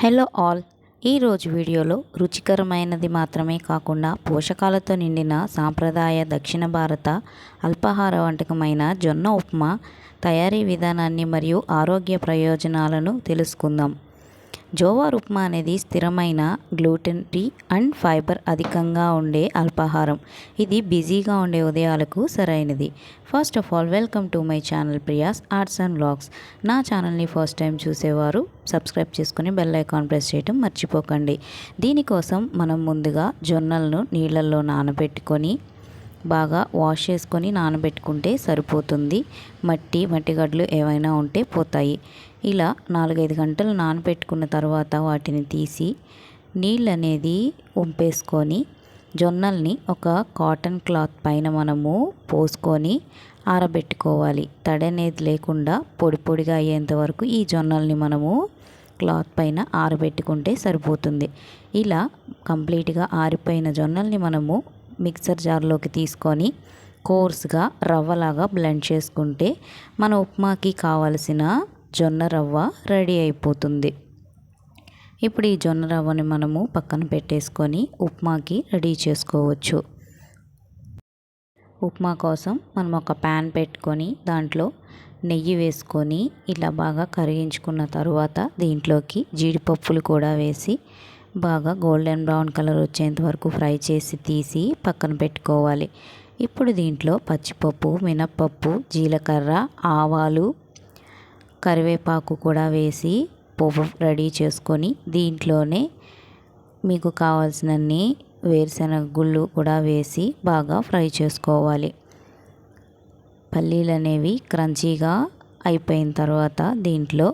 Hello all ఈరోజు వీడియోలో రుచికరమైనది మాత్రమే కాకుండా పోషకాలతో నిండిన సాంప్రదాయ దక్షిణ భారత అల్పాహార వంటకమైన జొన్న ఉప్మా తయారీ విధానాన్ని మరియు ఆరోగ్య ప్రయోజనాలను తెలుసుకుందాం. జోవార్ ఉప్మా అనేది స్థిరమైన గ్లూటెన్ ఫ్రీ అండ్ ఫైబర్ అధికంగా ఉండే అల్పాహారం. ఇది బిజీగా ఉండే ఉదయాలకు సరైనది. First of all welcome to my channel Priya's arts and blogs నా ఛానల్ని ఫస్ట్ టైం చూసేవారు సబ్స్క్రైబ్ చేసుకుని బెల్ ఐకాన్ ప్రెస్ చేయడం మర్చిపోకండి. దీనికోసం మనం ముందుగా జొన్నలను నీళ్ళల్లో నానబెట్టుకొని బాగా వాష్ చేసుకొని నానబెట్టుకుంటే సరిపోతుంది. మట్టి మట్టిగడ్డలు ఏవైనా ఉంటే పోతాయి. ఇలా నాలుగైదు గంటలు నానబెట్టుకున్న తర్వాత వాటిని తీసి నీళ్ళు అనేది ఉంపేసుకొని జొన్నల్ని ఒక కాటన్ క్లాత్ పైన మనము పోసుకొని ఆరబెట్టుకోవాలి. తడి అనేది లేకుండా పొడి పొడిగా అయ్యేంత వరకు ఈ జొన్నల్ని మనము క్లాత్ పైన ఆరబెట్టుకుంటే సరిపోతుంది. ఇలా కంప్లీట్గా ఆరిపోయిన జొన్నల్ని మనము మిక్సర్ జార్లోకి తీసుకొని కోర్స్గా రవ్వలాగా బ్లెండ్ చేసుకుంటే మన ఉప్మాకి కావలసిన జొన్న రవ్వ రెడీ అయిపోతుంది. ఇప్పుడు ఈ జొన్న రవ్వని మనము పక్కన పెట్టేసుకొని ఉప్మాకి రెడీ చేసుకోవచ్చు. ఉప్మా కోసం మనం ఒక ప్యాన్ పెట్టుకొని దాంట్లో నెయ్యి వేసుకొని ఇలా బాగా కరిగించుకున్న తర్వాత దీంట్లోకి జీడిపప్పులు కూడా వేసి బాగా గోల్డెన్ బ్రౌన్ కలర్ వచ్చేంత వరకు ఫ్రై చేసి తీసి పక్కన పెట్టుకోవాలి. ఇప్పుడు దీంట్లో పచ్చిపప్పు మినప్పప్పు జీలకర్ర ఆవాలు కరివేపాకు కూడా వేసి పువ్వు రెడీ చేసుకొని దీంట్లోనే మీకు కావాల్సినన్ని వేరుశనగ గుళ్ళు కూడా వేసి బాగా ఫ్రై చేసుకోవాలి. పల్లీలు అనేవి క్రంచీగా అయిపోయిన తర్వాత దీంట్లో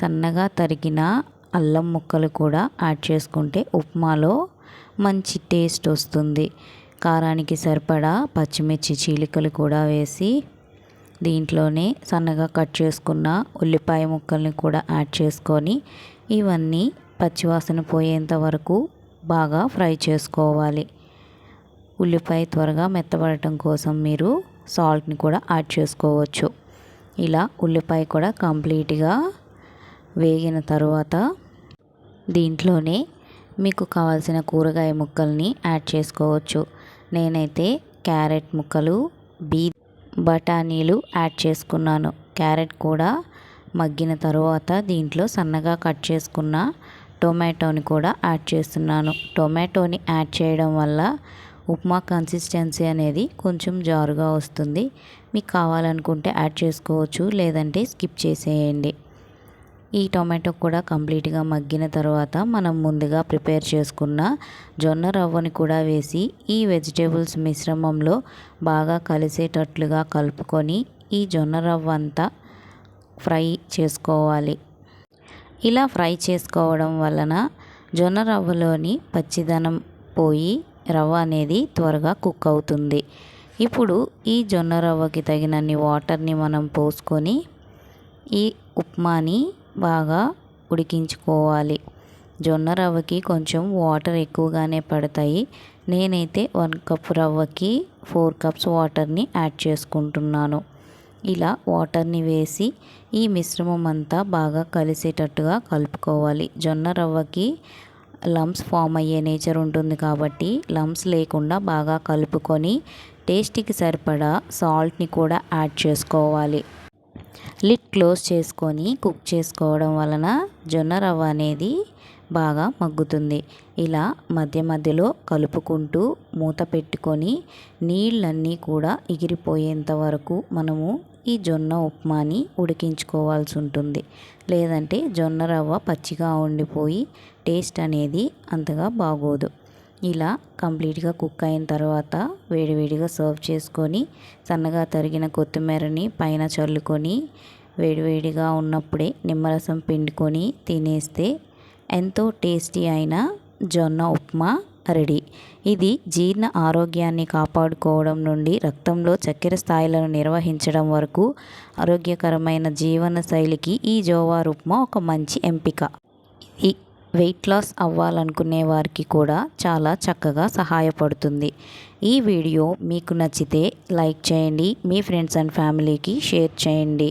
సన్నగా తరిగిన అల్లం ముక్కలు కూడా యాడ్ చేసుకుంటే ఉప్మాలో మంచి టేస్ట్ వస్తుంది. కారానికి సరిపడా పచ్చిమిర్చి చీలికలు కూడా వేసి దీంట్లోనే సన్నగా కట్ చేసుకున్న ఉల్లిపాయ ముక్కల్ని కూడా యాడ్ చేసుకొని ఇవన్నీ పచ్చివాసన పోయేంత వరకు బాగా ఫ్రై చేసుకోవాలి. ఉల్లిపాయ త్వరగా మెత్తబడటం కోసం మీరు సాల్ట్ని కూడా యాడ్ చేసుకోవచ్చు. ఇలా ఉల్లిపాయ కూడా కంప్లీట్గా వేగిన తర్వాత దీంట్లోనే మీకు కావాల్సిన కూరగాయ ముక్కల్ని యాడ్ చేసుకోవచ్చు. నేనైతే క్యారెట్ ముక్కలు బీ బఠానీలు యాడ్ చేసుకున్నాను. క్యారెట్ కూడా మగ్గిన తర్వాత దీంట్లో సన్నగా కట్ చేసుకున్న టొమాటోని కూడా యాడ్ చేస్తున్నాను. టొమాటోని యాడ్ చేయడం వల్ల ఉప్మా కన్సిస్టెన్సీ అనేది కొంచెం జారుగా వస్తుంది. మీకు కావాలనుకుంటే యాడ్ చేసుకోవచ్చు లేదంటే స్కిప్ చేసేయండి. ఈ టొమాటో కూడా కంప్లీట్గా మగ్గిన తర్వాత మనం ముందుగా ప్రిపేర్ చేసుకున్న జొన్న రవ్వని కూడా వేసి ఈ వెజిటేబుల్స్ మిశ్రమంలో బాగా కలిసేటట్లుగా కలుపుకొని ఈ జొన్న రవ్వ అంతా ఫ్రై చేసుకోవాలి. ఇలా ఫ్రై చేసుకోవడం వలన జొన్న రవ్వలోని పచ్చిదనం పోయి రవ్వ అనేది త్వరగా కుక్ అవుతుంది. ఇప్పుడు ఈ జొన్న రవ్వకి తగినన్ని వాటర్ని మనం పోసుకొని ఈ ఉప్మాని బాగా ఉడికించుకోవాలి. జొన్న రవ్వకి కొంచెం వాటర్ ఎక్కువగానే పడతాయి. నేనైతే వన్ కప్ రవ్వకి ఫోర్ కప్స్ వాటర్ని యాడ్ చేసుకుంటున్నాను. ఇలా వాటర్ని వేసి ఈ మిశ్రమం అంతా బాగా కలిసేటట్టుగా కలుపుకోవాలి. జొన్న రవ్వకి లమ్స్ ఫామ్ అయ్యే నేచర్ ఉంటుంది కాబట్టి లమ్స్ లేకుండా బాగా కలుపుకొని టేస్ట్కి సరిపడా సాల్ట్ని కూడా యాడ్ చేసుకోవాలి. లిడ్ క్లోజ్ చేసుకొని కుక్ చేసుకోవడం వలన జొన్న రవ్వ అనేది బాగా మగ్గుతుంది. ఇలా మధ్య మధ్యలో కలుపుకుంటూ మూత పెట్టుకొని నీళ్ళన్నీ కూడా ఎగిరిపోయేంత వరకు మనము ఈ జొన్న ఉప్మాని ఉడికించుకోవాల్సి ఉంటుంది. లేదంటే జొన్న రవ్వ పచ్చిగా ఉండిపోయి టేస్ట్ అనేది అంతగా బాగోదు. ఇలా కంప్లీట్గా కుక్ అయిన తర్వాత వేడివేడిగా సర్వ్ చేసుకొని సన్నగా తరిగిన కొత్తిమీరని పైన చల్లుకొని వేడివేడిగా ఉన్నప్పుడే నిమ్మరసం పిండుకొని తినేస్తే ఎంతో టేస్టీ అయిన జొన్న ఉప్మా రెడీ. ఇది జీర్ణ ఆరోగ్యాన్ని కాపాడుకోవడం నుండి రక్తంలో చక్కెర స్థాయిలను నిర్వహించడం వరకు ఆరోగ్యకరమైన జీవన శైలికి ఈ జోవార్ ఉప్మా ఒక మంచి ఎంపిక. ఈ వెయిట్ లాస్ అవ్వాలనుకునే వారికి కూడా చాలా చక్కగా సహాయపడుతుంది. ఈ వీడియో మీకు నచ్చితే లైక్ చేయండి మీ ఫ్రెండ్స్ అండ్ ఫ్యామిలీకి షేర్ చేయండి.